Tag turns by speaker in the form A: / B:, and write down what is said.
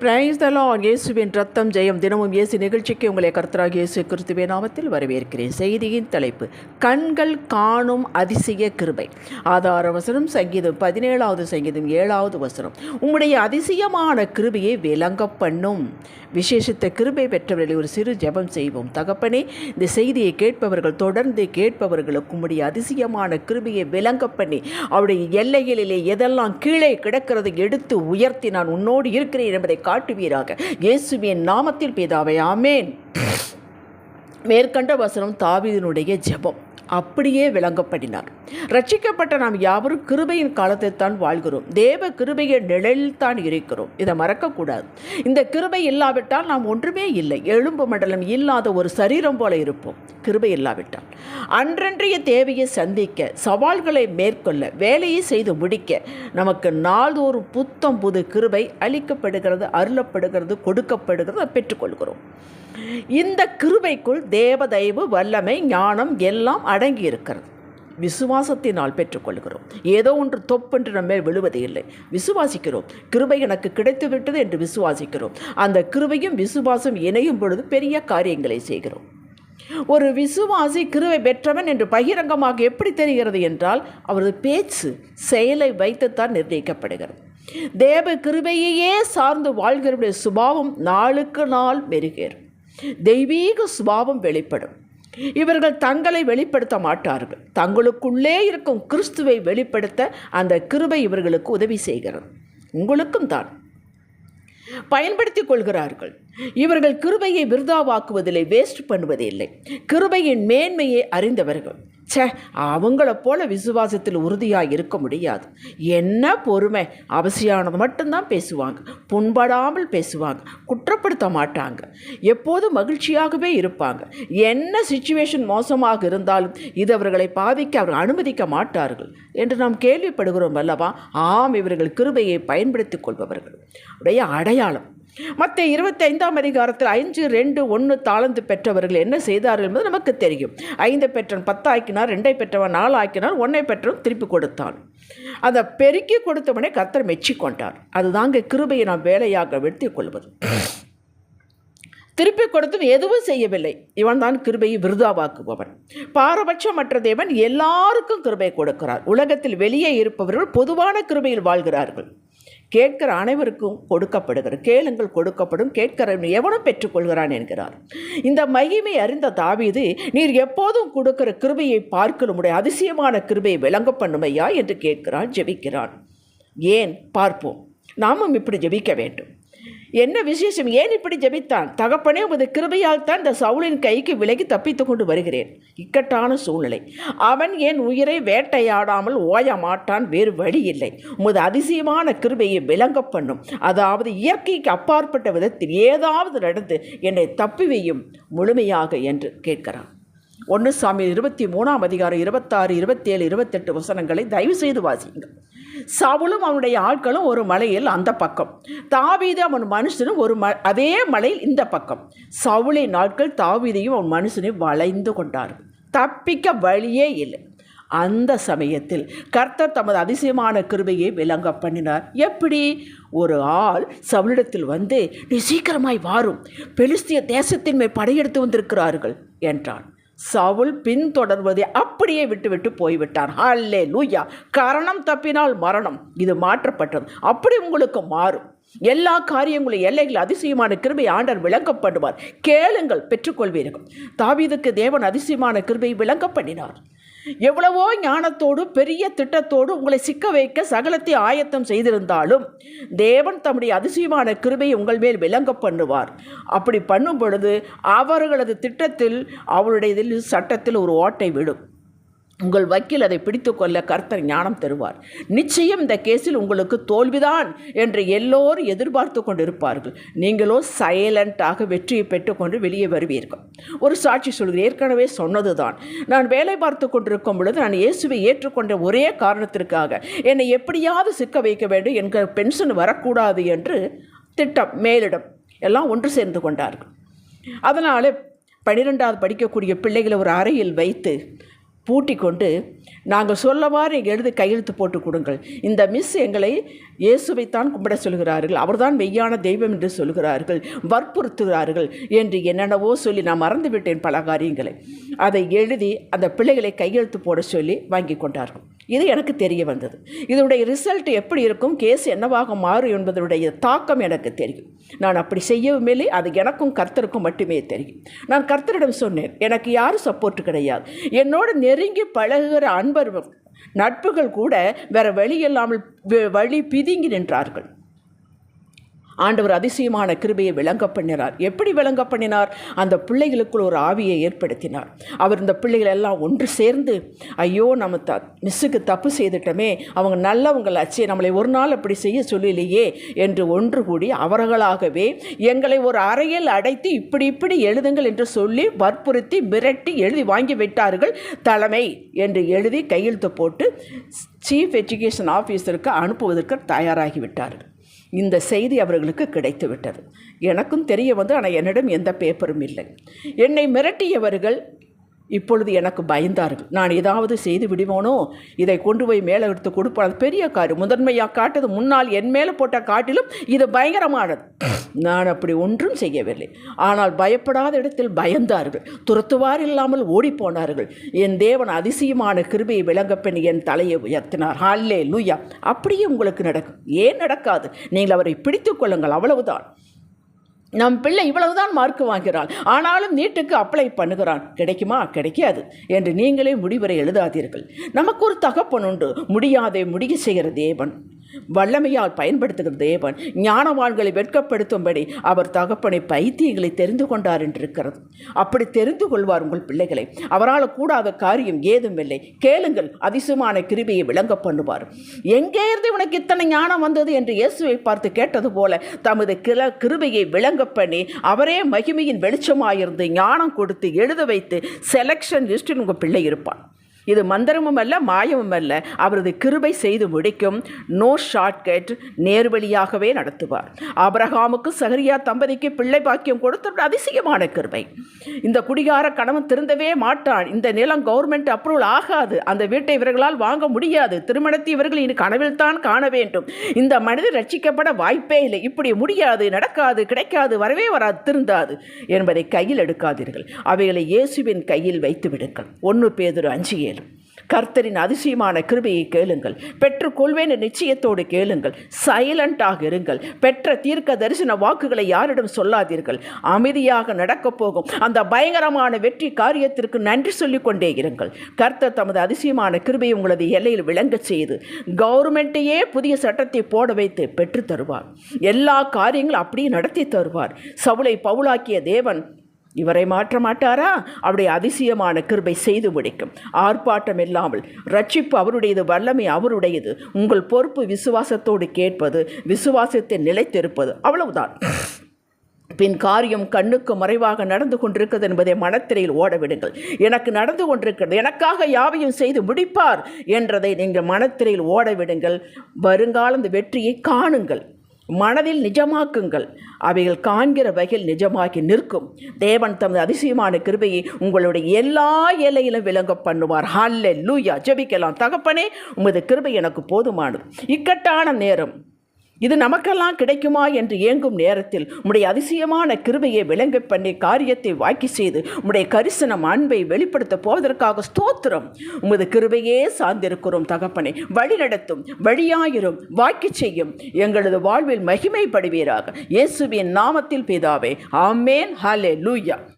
A: Price தலான் இயேசுவின் ரத்தம் ஜெயம் தினமும் இயேசு நிகழ்ச்சிக்கு உங்களை கர்த்தராக இயேசு கிறிஸ்துவே நாமத்தில் வரவேற்கிறேன். செய்தியின் தலைப்பு கண்கள் காணும் அதிசய கிருபை. ஆதார வசனம் சங்கீதம் பதினேழாவது சங்கீதம் ஏழாவது வசனம். உங்களுடைய அதிசயமான கிருபையை விளங்க பண்ணும் விசேஷித்த கிருபை பெற்றவர்களை ஒரு சிறு ஜெபம் செய்வோம். தகப்பனே இந்த செய்தியை கேட்பவர்கள் தொடர்ந்து கேட்பவர்களுக்கு உங்களுடைய அதிசயமான கிருபையை விளங்க பண்ணி அவருடைய எல்லைகளிலே எதெல்லாம் கீழே கிடக்கிறது எடுத்து உயர்த்தி நான் உன்னோடு இருக்கிறேன் என்பதை காட்டுவீராக. இயேசுவின் நாமத்தில் பிதாவை ஆமேன். மேற்கண்ட வசனம் தாவிதனுடைய ஜெபம். அப்படியே விளங்கப்படினார். ரட்சிக்கப்பட்ட நாம் யாவரும் கிருபையின் காலத்தில் தான் வாழ்கிறோம். தேவ கிருபையை நிழலில் தான் இருக்கிறோம் இதை மறக்கக்கூடாது. இந்த கிருபை இல்லாவிட்டால் நாம் ஒன்றுமே இல்லை. எலும்பு மண்டலம் இல்லாத ஒரு சரீரம் போல இருப்போம். கிருபை இல்லாவிட்டால். அன்றன்றைய தேவையை சந்திக்க சவால்களை மேற்கொள்ள வேலையை செய்து முடிக்க நமக்கு நாள்தோறும் புத்தம் புது கிருபை அளிக்கப்படுகிறது அருளப்படுகிறது கொடுக்கப்படுகிறது பெற்றுக்கொள்கிறோம். இந்த கிருபைக்குள் தேவதைவு வல்லமை ஞானம் எல்லாம் அடங்கி இருக்கிறது விசுவாசத்தினால் பெற்றுக்கொள்கிறோம். ஏதோ ஒன்று தொப்பென்று நம்ம விழுவது இல்லை. விசுவாசிக்கிறோம். கிருபை எனக்கு கிடைத்து விட்டது என்று விசுவாசிக்கிறோம். அந்த கிருபையும் விசுவாசம் இணையும் பொழுது பெரிய காரியங்களை செய்கிறோம். ஒரு விசுவாசி கிருவை பெற்றவன் என்று பகிரங்கமாக எப்படி தெரிகிறது என்றால் அவரது பேச்சு செயலை வைத்துத்தான் நிர்ணயிக்கப்படுகிறது. தேவ கிருபையையே சார்ந்து வாழ்கிறவருடைய சுபாவம் நாளுக்கு நாள் மெருகேறும் தெய்வீக சுபாவம் வெளிப்படும். இவர்கள் தங்களை வெளிப்படுத்த மாட்டார்கள். தங்களுக்குள்ளே இருக்கும் கிறிஸ்துவை வெளிப்படுத்த அந்த கிருபை இவர்களுக்கு உதவி செய்கிறது. உங்களுக்கும் தான். பயன்படுத்திக் கொள்கிறார்கள். இவர்கள் கிருபையை விருதாவாக்குவதில்லை வேஸ்ட் பண்ணுவதில்லை. கிருபையின் மேன்மையை அறிந்தவர்கள். ச்சே அவங்கள போல விசுவாசத்தில் உறுதியாக இருக்க முடியாது. என்ன பொறுமை? அவசியமானது மட்டும்தான் பேசுவாங்க. புண்படாமல் பேசுவாங்க. குற்றப்படுத்த மாட்டாங்க. எப்போதும் மகிழ்ச்சியாகவே இருப்பாங்க. என்ன சுச்சுவேஷன் மோசமாக இருந்தாலும் இது அவர்களை பாதிக்க அவர்கள் அனுமதிக்க மாட்டார்கள் என்று நாம் கேள்விப்படுகிறோம் அல்லவா? ஆம் இவர்கள் கிருபையை பயன்படுத்திக் கொள்பவர்கள். உடைய அடையாளம். மற்ற இருபத்தைந்தாம் அதிகாரத்தில் ஐந்து ரெண்டு ஒன்று தாளந்து பெற்றவர்கள் என்ன செய்தார்கள் என்பது நமக்கு தெரியும். ஐந்தை பெற்றவன் பத்து ஆக்கினார் ரெண்டை பெற்றவன் நாலு ஆக்கினார் ஒன்றை பெற்றவன் திருப்பி கொடுத்தான். அதை பெருக்கி கொடுத்தவனே கர்த்தர் மெச்சி கொண்டார். அதுதாங்க கிருபையை நாம் வேலையாக வெடுத்திக் கொள்வது. திருப்பி கொடுத்தும் எதுவும் செய்யவில்லை. இவன் தான் கிருபையை விருதாவாக்குபவன். பாரபட்சமற்ற தேவன் எல்லாருக்கும் கிருபை கொடுக்கிறார். உலகத்தில் வெளியே இருப்பவர்கள் பொதுவான கிருபையில் வாழ்கிறார்கள். கேட்கிற அனைவருக்கும் கொடுக்கப்படுகிறது. கேளுங்கள் கொடுக்கப்படும். கேட்கிற எவனும் பெற்றுக்கொள்கிறான் என்கிறார். இந்த மகிமை அறிந்த தாவீது நீர் எப்போதும் கொடுக்கிற கிருபையை பார்க்க உடைய அதிசயமான கிருபையை விளங்க பண்ணுமையா என்று கேட்கிறான் ஜெபிக்கிறான். ஏன்? பார்ப்போம். நாமும் இப்படி ஜெபிக்க வேண்டும். என்ன விசேஷம்? ஏன் இப்படி ஜெபித்தான்? தகப்பனே உமது கிருபையால் தான் இந்த சவுளின் கைக்கு விலகி தப்பித்து கொண்டு வருகிறேன். இக்கட்டான சூழ்நிலை. அவன் என் உயிரை வேட்டையாடாமல் ஓய மாட்டான் வேறு வழி இல்லை. உமது அதிசயமான கிருபையை விளங்க பண்ணும். அதாவது இயற்கைக்கு அப்பாற்பட்ட விதத்தில் ஏதாவது நடந்து என்னை தப்பி வையும் முழுமையாக என்று கேட்கிறான். ஒன்று சாமி இருபத்தி மூணாம் அதிகாரம் இருபத்தாறு இருபத்தேழு இருபத்தெட்டு வசனங்களை தயவு செய்து வாசியுங்கள். சவுலும் அவனுடைய ஆட்களும் ஒரு மலையில் அந்த பக்கம். தாவீது அவன் மனுஷனும் ஒரு ம அதே மலையில் இந்த பக்கம். சவுளின் நாட்கள் தாவீதையும் அவன் மனுஷனையும் வளைந்து கொண்டார்கள் தப்பிக்க வழியே இல்லை. அந்த சமயத்தில் கர்த்தர் தமது அதிசயமான கிருபையை விளங்க பண்ணினார். எப்படி? ஒரு ஆள் சவுளிடத்தில் வந்து நீ சீக்கிரமாய் வாரும். பெலிஸ்திய தேசத்தின் மேல் படையெடுத்து வந்திருக்கிறார்கள் என்றான். சவுல் பின்தொடர்வதை அப்படியே விட்டுவிட்டு போய்விட்டார் ஹல்லே லூயா கரணம் தப்பினால் மரணம். இது மாற்றப்பட்டது. அப்படி உங்களுக்கு மாறும். எல்லா காரியங்களும் எல்லைகள் அதிசயமான கிருபை ஆண்டர் விளங்கப்படுவார். கேளுங்கள் பெற்றுக்கொள்வீர்கள். தாவீதுக்கு தேவன் அதிசயமான கிருபை விளங்க பண்ணினார் எவ்வளவோ ஞானத்தோடு பெரிய திட்டத்தோடு உங்களை சிக்க வைக்க சகலத்தை ஆயத்தம் செய்திருந்தாலும் தேவன் தம்முடைய அதிசயமான கிருபை உங்கள் மேல் விளங்க பண்ணுவார். அப்படி பண்ணும் பொழுது அவர்களது திட்டத்தில் அவருடைய இதில் சட்டத்தில் ஒரு ஓட்டை விடும். உங்கள் வக்கீல் அதை பிடித்து கொள்ள கர்த்தர் ஞானம் தருவார். நிச்சயம் இந்த கேஸில் உங்களுக்கு தோல்விதான் என்று எல்லோரும் எதிர்பார்த்து கொண்டிருப்பார்கள். நீங்களோ சைலண்டாக வெற்றியை பெற்றுக்கொண்டு வெளியே வருவீர்கள். ஒரு சாட்சி சொல்கிறேன் ஏற்கனவே சொன்னது தான் நான் வேலை பார்த்து கொண்டிருக்கும் பொழுது நான் இயேசுவை ஏற்றுக்கொண்ட ஒரே காரணத்திற்காக என்னை எப்படியாவது சிக்க வைக்க வேண்டும் என்கிற பென்ஷன் வரக்கூடாது என்று திட்டம் மேலிடம் எல்லாம் ஒன்று சேர்ந்து கொண்டார்கள். அதனால் பன்னிரெண்டாவது படிக்கக்கூடிய பிள்ளைகளை ஒரு அறையில் வைத்து பூட்டி கொண்டு நாங்கள் சொல்லவாறு இங்கே எழுதி கையெழுத்து போட்டு கொடுங்கள். இந்த மிஸ் எங்களை இயேசுவைத்தான் கும்பிட சொல்கிறார்கள். அவர்தான் மெய்யான தெய்வம் என்று சொல்கிறார்கள். வற்புறுத்துகிறார்கள் என்று என்னென்னவோ சொல்லி நான் மறந்துவிட்டேன் பல காரியங்களை. அதை எழுதி அந்த பிள்ளைகளை கையெழுத்து போட சொல்லி வாங்கி கொண்டார்கள். இது எனக்கு தெரிய வந்தது. இதனுடைய ரிசல்ட் எப்படி இருக்கும்? கேஸ் என்னவாக மாறும் என்பதனுடைய தாக்கம் எனக்கு தெரியும். நான் அப்படி செய்யவும் இல்லை அது எனக்கும் கர்த்தருக்கும் மட்டுமே தெரியும். நான் கர்த்தரிடம் சொன்னேன் எனக்கு யாரும் சப்போர்ட் கிடையாது. என்னோடு நெருங்கி பழகுகிற அன்பர் நட்புகள் கூட வேற வழி இல்லாமல் வழி பிதுங்கி நின்றார்கள். ஆண்டவர் அதிசயமான கிருபையை விளங்க பண்ணினார். எப்படி விளங்க பண்ணினார்? அந்த பிள்ளைகளுக்குள் ஒரு ஆவியை ஏற்படுத்தினார். அவர் இந்த பிள்ளைகள் எல்லாம் ஒன்று சேர்ந்து ஐயோ நம்ம த மிஸ்ஸுக்கு தப்பு செய்துட்டோமே அவங்க நல்லவங்களாச்சு நம்மளை ஒரு நாள் அப்படி செய்ய சொல்லலையே என்று ஒன்று கூடி அவர்களாகவே எங்களை ஒரு அறையில் அடைத்து இப்படி இப்படி எழுதுங்கள் என்று சொல்லி வற்புறுத்தி மிரட்டி எழுதி வாங்கி விட்டார்கள். தலைமை என்று எழுதி கையெழுத்து போட்டு சீஃப் எஜுகேஷன் ஆஃபீஸருக்கு அனுப்புவதற்கு தயாராகிவிட்டார்கள் இந்த செய்தி அவர்களுக்கு கிடைத்துவிட்டது. எனக்கும் தெரிய வந்து ஆனால் என்னிடம் எந்த பேப்பரும் இல்லை. என்னை மிரட்டியவர்கள் இப்பொழுது எனக்கு பயந்தார்கள். நான் ஏதாவது செய்து விடுவோனோ? இதை கொண்டு போய் மேலே எடுத்து கொடுப்போம் அது பெரிய காரு முதன்மையாக காட்டது முன்னால் என் மேலே போட்ட காட்டிலும் இது பயங்கரமானது. நான் அப்படி ஒன்றும் செய்யவில்லை. ஆனால் பயப்படாத இடத்தில் பயந்தார்கள். துரத்துவார் இல்லாமல் ஓடிப்போனார்கள். என் தேவன் அதிசயமான கிருபியை விளங்கப்பெண் என் தலையை உயர்த்தினார். ஹால்லே லூயா அப்படியே உங்களுக்கு நடக்கும். ஏன் நடக்காது? நீங்கள் அவரை பிடித்து கொள்ளுங்கள். அவ்வளவுதான். நம் பிள்ளை இவ்வளவுதான் மார்க் வாங்கிறாள். ஆனாலும் நீட்டுக்கு அப்ளை பண்ணுகிறான். கிடைக்குமா? கிடைக்காது. என்று நீங்களே முடிவரை எழுதாதீர்கள். நமக்கு ஒரு தகப்பன் உண்டு. முடியாதே முடிய செய்கிற தேவன். வல்லமையால் பயன்படுத்துகிற தேவன் ஞானவான்களை வெட்கப்படுத்தும்படி அவர் தகப்பனை பைத்தியங்களை தெரிந்து கொண்டார் என்றிருக்கிறது. அப்படி தெரிந்து கொள்வார் உங்கள் பிள்ளைகளை. அவரால் கூடாத காரியம் ஏதும் இல்லை. கேளுங்கள் அதிசயமான கிருபியை விளங்க பண்ணுவார். எங்கே இருந்து உனக்கு இத்தனை ஞானம் வந்தது என்று இயேசுவை பார்த்து கேட்டது போல தமது கிள கிருபையை விளங்க பண்ணி அவரே மகிமையின் வெளிச்சமாயிருந்து ஞானம் கொடுத்து எழுத வைத்து செலெக்ஷன் லிஸ்டில் உங்கள் பிள்ளை இருப்பான். இது மந்திரமும் அல்ல மாயமும் அல்ல. அவரது கிருபை செய்து முடிக்கும் நோ ஷார்ட்கட் நேர்வழியாகவே நடத்துவார். ஆபிரகாமுக்கு சகரியா தம்பதிக்கு பிள்ளை பாக்கியம் கொடுத்த அதிசயமான கிருபை. இந்த குடிகார கணவன் திருந்தவே மாட்டான். இந்த நிலம் கவர்மெண்ட் அப்ரூவல் ஆகாது. அந்த வீட்டை இவர்களால் வாங்க முடியாது. திருமணத்தை இவர்கள் இனி கனவில் தான் காண வேண்டும். இந்த மனிதர் ரட்சிக்கப்பட வாய்ப்பே இல்லை. இப்படி முடியாது நடக்காது கிடைக்காது வரவே வராது திருந்தாது என்பதை கையில் எடுக்காதீர்கள். அவைகளை இயேசுவின் கையில் வைத்து விடுங்கள் ஒன்று பேதொரு அஞ்சு ஏழு. கர்த்தரின் அதிசயமான கிருபையை கேளுங்கள். பெற்றுக்கொள்வேன் நிச்சயத்தோடு கேளுங்கள். சைலண்டாக இருங்கள். பெற்ற தீர்க்க தரிசன வாக்குகளை யாரிடம் சொல்லாதீர்கள். அமைதியாக நடக்கப் போகும். அந்த பயங்கரமான வெற்றி காரியத்திற்கு நன்றி சொல்லிக்கொண்டே இருங்கள். கர்த்தர் தமது அதிசயமான கிருபையை உங்களது எல்லையில் விளங்கச் செய்து கவர்மெண்ட்டையே புதிய சட்டத்தை போட வைத்து பெற்றுத் தருவார். எல்லா காரியங்களும் அப்படியே நடத்தி தருவார். சவுளை பவுலாக்கிய தேவன் இவரை மாற்ற மாட்டாரா? அவருடைய அதிசயமான கிருபை செய்து முடிக்கும். ஆர்ப்பாட்டம் இல்லாமல் ரட்சிப்பு அவருடையது வல்லமை அவருடையது. உங்கள் பொறுப்பு விசுவாசத்தோடு கேட்பது விசுவாசத்தை நிலைத்திருப்பது. அவ்வளவுதான். பின் காரியம் கண்ணுக்கு மறைவாக நடந்து கொண்டிருக்கிறது என்பதை மனத்திரையில் ஓடவிடுங்கள் எனக்கு நடந்து கொண்டிருக்கிறது எனக்காக யாவையும் செய்து முடிப்பார் என்றதை நீங்கள் மனத்திரையில் ஓடவிடுங்கள் வருங்கால இந்த வெற்றியை காணுங்கள். மனதில் நிஜமாக்குங்கள். அவைகள் காண்கிற வகையில் நிஜமாகி நிற்கும். தேவன் தமது அதிசயமான கிருபையை உங்களுடைய எல்லா எல்லையிலும் விளங்க பண்ணுவார். ஹல்லே லூயா ஜபிக்கலாம். தகப்பனே உமது கிருபை எனக்கு போதுமானது. இக்கட்டான நேரம். இது நமக்கெல்லாம் கிடைக்குமா என்று ஏங்கும் நேரத்தில் உம்முடைய அதிசயமான கிருபையை விளங்க பண்ணி காரியத்தை வாக்கி செய்து உம்முடைய கரிசனம் அன்பை வெளிப்படுத்த போவதற்காக ஸ்தோத்திரம். உமது கிருபையே சார்ந்திருக்கிறோம் தகப்பனை. வழி நடத்தும் வழியாயிரும் வாக்கி செய்யும் எங்களது வாழ்வில் மகிமைப்படுவீராக. இயேசுவின் நாமத்தில் பிதாவே. ஆமேன். ஹலே லூயா